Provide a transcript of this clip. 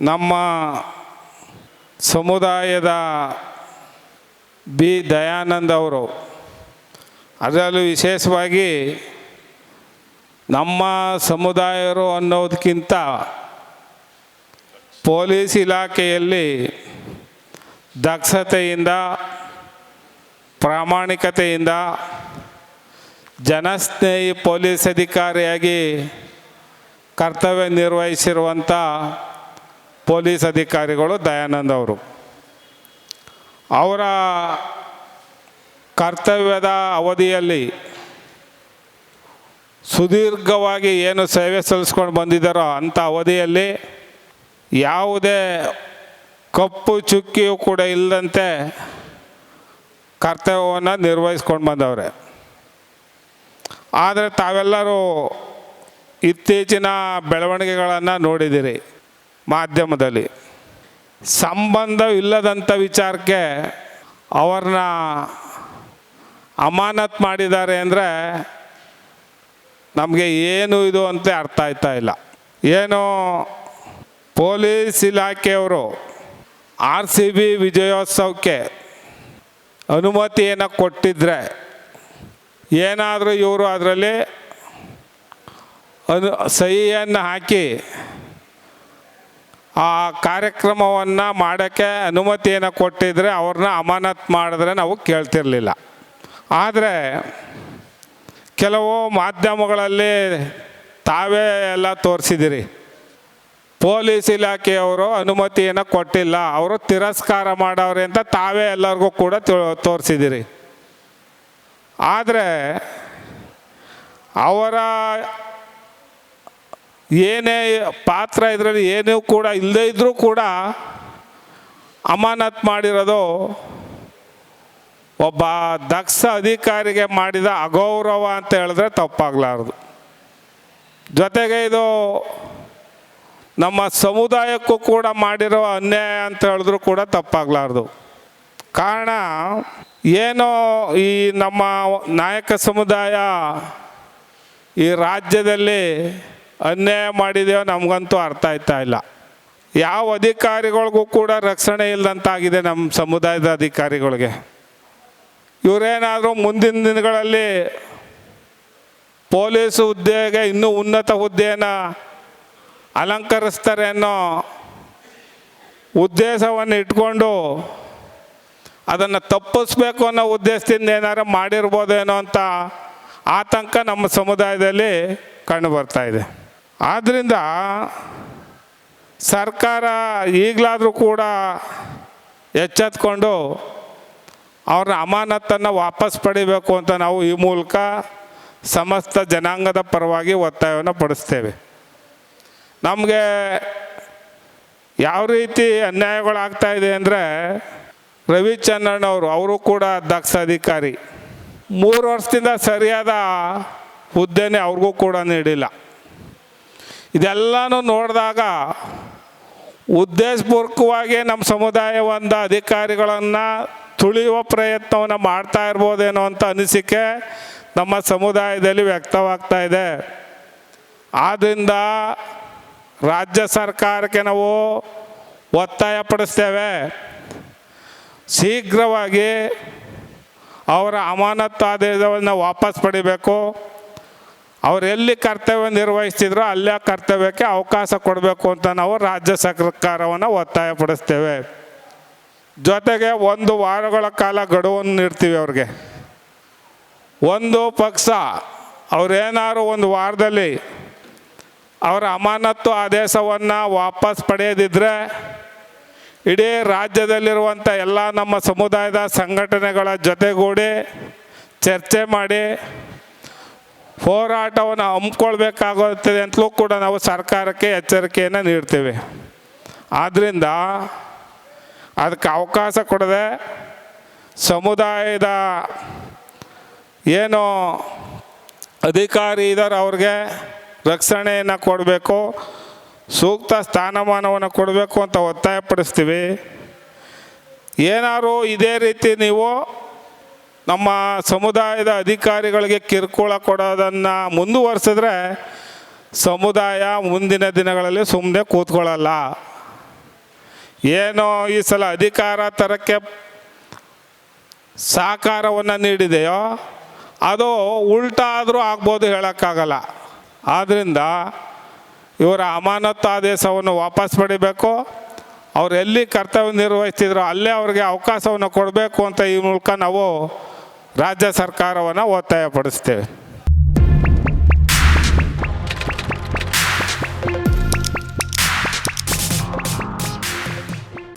ನಮ್ಮ ಸಮುದಾಯದ ಬಿ. ದಯಾನಂದ್ ಅವರು, ಅದರಲ್ಲೂ ವಿಶೇಷವಾಗಿ ನಮ್ಮ ಸಮುದಾಯರು ಅನ್ನೋದಕ್ಕಿಂತ ಪೊಲೀಸ್ ಇಲಾಖೆಯಲ್ಲಿ ದಕ್ಷತೆಯಿಂದ, ಪ್ರಾಮಾಣಿಕತೆಯಿಂದ ಜನಸ್ನೇಹಿ ಪೊಲೀಸ್ ಅಧಿಕಾರಿಯಾಗಿ ಕರ್ತವ್ಯ ನಿರ್ವಹಿಸಿರುವಂಥ ಪೊಲೀಸ್ ಅಧಿಕಾರಿಗಳು ದಯಾನಂದ್ ಅವರು. ಅವರ ಕರ್ತವ್ಯದ ಅವಧಿಯಲ್ಲಿ ಸುದೀರ್ಘವಾಗಿ ಏನು ಸೇವೆ ಸಲ್ಲಿಸ್ಕೊಂಡು ಬಂದಿದ್ದಾರೋ ಅಂಥ ಅವಧಿಯಲ್ಲಿ ಯಾವುದೇ ಕಪ್ಪು ಚುಕ್ಕಿಯೂ ಕೂಡ ಇಲ್ಲದಂತೆ ಕರ್ತವ್ಯವನ್ನು ನಿರ್ವಹಿಸ್ಕೊಂಡು ಬಂದವ್ರೆ. ಆದರೆ ತಾವೆಲ್ಲರೂ ಇತ್ತೀಚಿನ ಬೆಳವಣಿಗೆಗಳನ್ನು ನೋಡಿದ್ದೀರಿ. ಮಾಧ್ಯಮದಲ್ಲಿ. ಸಂಬಂಧವಿಲ್ಲದಂಥ ವಿಚಾರಕ್ಕೆ ಅವ್ರನ್ನ ಅಮಾನತ್ ಮಾಡಿದ್ದಾರೆ ಅಂದರೆ ನಮಗೆ ಏನು ಇದು ಅಂತ ಅರ್ಥ ಆಯ್ತಾ ಇಲ್ಲ. ಏನು ಪೊಲೀಸ್ ಇಲಾಖೆಯವರು ಆರ್ ಸಿ ಬಿ ವಿಜಯೋತ್ಸವಕ್ಕೆ ಅನುಮತಿ ಏನೋ ಕೊಟ್ಟಿದ್ದರೆ ಏನಾದರೂ ಇವರು ಅದರಲ್ಲಿ ಅನು ಸಹಿಯನ್ನು ಹಾಕಿ ಆ ಕಾರ್ಯಕ್ರಮವನ್ನು ಮಾಡೋಕ್ಕೆ ಅನುಮತಿಯನ್ನು ಕೊಟ್ಟಿದ್ದರೆ ಅವ್ರನ್ನ ಅಮಾನತ್ ಮಾಡಿದ್ರೆ ನಾವು ಕೇಳ್ತಿರಲಿಲ್ಲ. ಆದರೆ ಕೆಲವು ಮಾಧ್ಯಮಗಳಲ್ಲಿ ತಾವೇ ಎಲ್ಲ ತೋರಿಸಿದಿರಿ. ಪೊಲೀಸ್ ಇಲಾಖೆಯವರು ಅನುಮತಿಯನ್ನು ಕೊಟ್ಟಿಲ್ಲ. ಅವರು ತಿರಸ್ಕಾರ ಮಾಡವ್ರೆ ಅಂತ ತಾವೇ ಎಲ್ಲರಿಗೂ ಕೂಡ ತೋರಿಸಿದಿರಿ. ಆದರೆ ಅವರ ಏನೇ ಪಾತ್ರ ಇದರಲ್ಲಿ ಏನೂ ಕೂಡ ಇಲ್ಲದೇ ಇದ್ದರೂ ಕೂಡ ಅಮಾನತ್ ಮಾಡಿರೋದು ಒಬ್ಬ ದಕ್ಷ ಅಧಿಕಾರಿಗೆ ಮಾಡಿದ ಅಗೌರವ ಅಂತ ಹೇಳಿದ್ರೆ ತಪ್ಪಾಗಲಾರದು. ಜೊತೆಗೆ ಇದು ನಮ್ಮ ಸಮುದಾಯಕ್ಕೂ ಕೂಡ ಮಾಡಿರೋ ಅನ್ಯಾಯ ಅಂತ ಹೇಳಿದ್ರು ಕೂಡ ತಪ್ಪಾಗಲಾರ್ದು. ಕಾರಣ ಏನೋ ಈ ನಮ್ಮ ನಾಯಕ ಸಮುದಾಯ ಈ ರಾಜ್ಯದಲ್ಲಿ ಅನ್ಯಾಯ ಮಾಡಿದೆಯೋ ನಮಗಂತೂ ಅರ್ಥ ಆಯ್ತಾ ಇಲ್ಲ. ಯಾವ ಅಧಿಕಾರಿಗಳಿಗೂ ಕೂಡ ರಕ್ಷಣೆ ಇಲ್ಲದಂತಾಗಿದೆ ನಮ್ಮ ಸಮುದಾಯದ ಅಧಿಕಾರಿಗಳಿಗೆ. ಇವರೇನಾದರೂ ಮುಂದಿನ ದಿನಗಳಲ್ಲಿ ಪೊಲೀಸ್ ಹುದ್ದೆಗೆ ಇನ್ನೂ ಉನ್ನತ ಹುದ್ದೆಯನ್ನು ಅಲಂಕರಿಸ್ತಾರೆ ಅನ್ನೋ ಉದ್ದೇಶವನ್ನು ಇಟ್ಕೊಂಡು ಅದನ್ನು ತಪ್ಪಿಸ್ಬೇಕು ಅನ್ನೋ ಉದ್ದೇಶದಿಂದ ಏನಾರು ಮಾಡಿರ್ಬೋದೇನೋ ಅಂತ ಆತಂಕ ನಮ್ಮ ಸಮುದಾಯದಲ್ಲಿ ಕಂಡು ಬರ್ತಾ ಇದೆ. ಆದ್ದರಿಂದ ಸರ್ಕಾರ ಈಗಲಾದರೂ ಕೂಡ ಎಚ್ಚೆತ್ಕೊಂಡು ಅವ್ರ ಅಮಾನತನ್ನು ವಾಪಸ್ ಪಡಿಬೇಕು ಅಂತ ನಾವು ಈ ಮೂಲಕ ಸಮಸ್ತ ಜನಾಂಗದ ಪರವಾಗಿ ಒತ್ತಾಯವನ್ನು ಪಡಿಸ್ತೇವೆ. ನಮಗೆ ಯಾವ ರೀತಿ ಅನ್ಯಾಯಗಳಾಗ್ತಾ ಇದೆ ಅಂದರೆ ರವಿಚಂದ್ರನ್ ಅವರು ಅವರು ಕೂಡ ದಕ್ಷ ಅಧಿಕಾರಿ. ಮೂರು ವರ್ಷದಿಂದ ಸರಿಯಾದ ಹುದ್ದೆನೇ ಅವ್ರಿಗೂ ಕೂಡ ನೀಡಿಲ್ಲ. ಇದೆಲ್ಲನೂ ನೋಡಿದಾಗ ಉದ್ದೇಶಪೂರ್ವಕವಾಗಿ ನಮ್ಮ ಸಮುದಾಯ ಒಂದು ಅಧಿಕಾರಿಗಳನ್ನು ತುಳಿಯುವ ಪ್ರಯತ್ನವನ್ನು ಮಾಡ್ತಾ ಇರ್ಬೋದೇನೋ ಅಂತ ಅನಿಸಿಕೆ ನಮ್ಮ ಸಮುದಾಯದಲ್ಲಿ ವ್ಯಕ್ತವಾಗ್ತಾ ಇದೆ. ಆದ್ದರಿಂದ ರಾಜ್ಯ ಸರ್ಕಾರಕ್ಕೆ ನಾವು ಒತ್ತಾಯ ಪಡಿಸ್ತೇವೆ. ಶೀಘ್ರವಾಗಿ ಅವರ ಅಮಾನತ್ತು ಆದೇಶವನ್ನು ವಾಪಸ್ ಪಡಿಬೇಕು. ಅವ್ರು ಎಲ್ಲಿ ಕರ್ತವ್ಯ ನಿರ್ವಹಿಸ್ತಿದ್ರೋ ಅಲ್ಲೇ ಕರ್ತವ್ಯಕ್ಕೆ ಅವಕಾಶ ಕೊಡಬೇಕು ಅಂತ ನಾವು ರಾಜ್ಯ ಸರ್ಕಾರವನ್ನು ಒತ್ತಾಯ ಪಡಿಸ್ತೇವೆ. ಜೊತೆಗೆ ಒಂದು ವಾರಗಳ ಕಾಲ ಗಡುವನ್ನು ನೀಡ್ತೀವಿ ಅವ್ರಿಗೆ. ಒಂದು ಪಕ್ಷ ಅವರೇನಾದ್ರು ಒಂದು ವಾರದಲ್ಲಿ ಅವರ ಅಮಾನತ್ತು ಆದೇಶವನ್ನು ವಾಪಸ್ ಪಡೆಯದಿದ್ದರೆ ಇಡೀ ರಾಜ್ಯದಲ್ಲಿರುವಂಥ ಎಲ್ಲ ನಮ್ಮ ಸಮುದಾಯದ ಸಂಘಟನೆಗಳ ಜೊತೆಗೂಡಿ ಚರ್ಚೆ ಮಾಡಿ ಹೋರಾಟವನ್ನು ಹಮ್ಮಿಕೊಳ್ಬೇಕಾಗುತ್ತದೆ ಅಂತಲೂ ಕೂಡ ನಾವು ಸರ್ಕಾರಕ್ಕೆ ಎಚ್ಚರಿಕೆಯನ್ನು ನೀಡ್ತೇವೆ. ಆದ್ದರಿಂದ ಅದಕ್ಕೆ ಅವಕಾಶ ಕೊಡದೆ ಸಮುದಾಯದ ಏನು ಅಧಿಕಾರಿ ಇದ್ದಾರೆ ಅವ್ರಿಗೆ ರಕ್ಷಣೆಯನ್ನು ಕೊಡಬೇಕು, ಸೂಕ್ತ ಸ್ಥಾನಮಾನವನ್ನು ಕೊಡಬೇಕು ಅಂತ ಒತ್ತಾಯಪಡಿಸ್ತೀವಿ. ಏನಾದರೂ ಇದೇ ರೀತಿ ನೀವು ನಮ್ಮ ಸಮುದಾಯದ ಅಧಿಕಾರಿಗಳಿಗೆ ಕಿರುಕುಳ ಕೊಡೋದನ್ನು ಮುಂದುವರಿಸಿದ್ರೆ ಸಮುದಾಯ ಮುಂದಿನ ದಿನಗಳಲ್ಲಿ ಸುಮ್ಮನೆ ಕೂತ್ಕೊಳ್ಳಲ್ಲ. ಏನೋ ಈ ಸಲ ಅಧಿಕಾರ ತರಕ್ಕೆ ಸಹಕಾರವನ್ನು ನೀಡಿದೆಯೋ, ಅದು ಉಲ್ಟಾದರೂ ಆಗ್ಬೋದು ಹೇಳೋಕ್ಕಾಗಲ್ಲ. ಆದ್ದರಿಂದ ಇವರ ಅಮಾನತ್ತು ಆದೇಶವನ್ನು ವಾಪಸ್ ಪಡಿಬೇಕು. ಅವರೆಲ್ಲಿ ಕರ್ತವ್ಯ ನಿರ್ವಹಿಸ್ತಿದ್ರು ಅಲ್ಲೇ ಅವ್ರಿಗೆ ಅವಕಾಶವನ್ನು ಕೊಡಬೇಕು ಅಂತ ಈ ಮೂಲಕ ನಾವು ರಾಜ್ಯ ಸರ್ಕಾರವನ್ನು ಒತ್ತಾಯಪಡಿಸ್ತೇವೆ.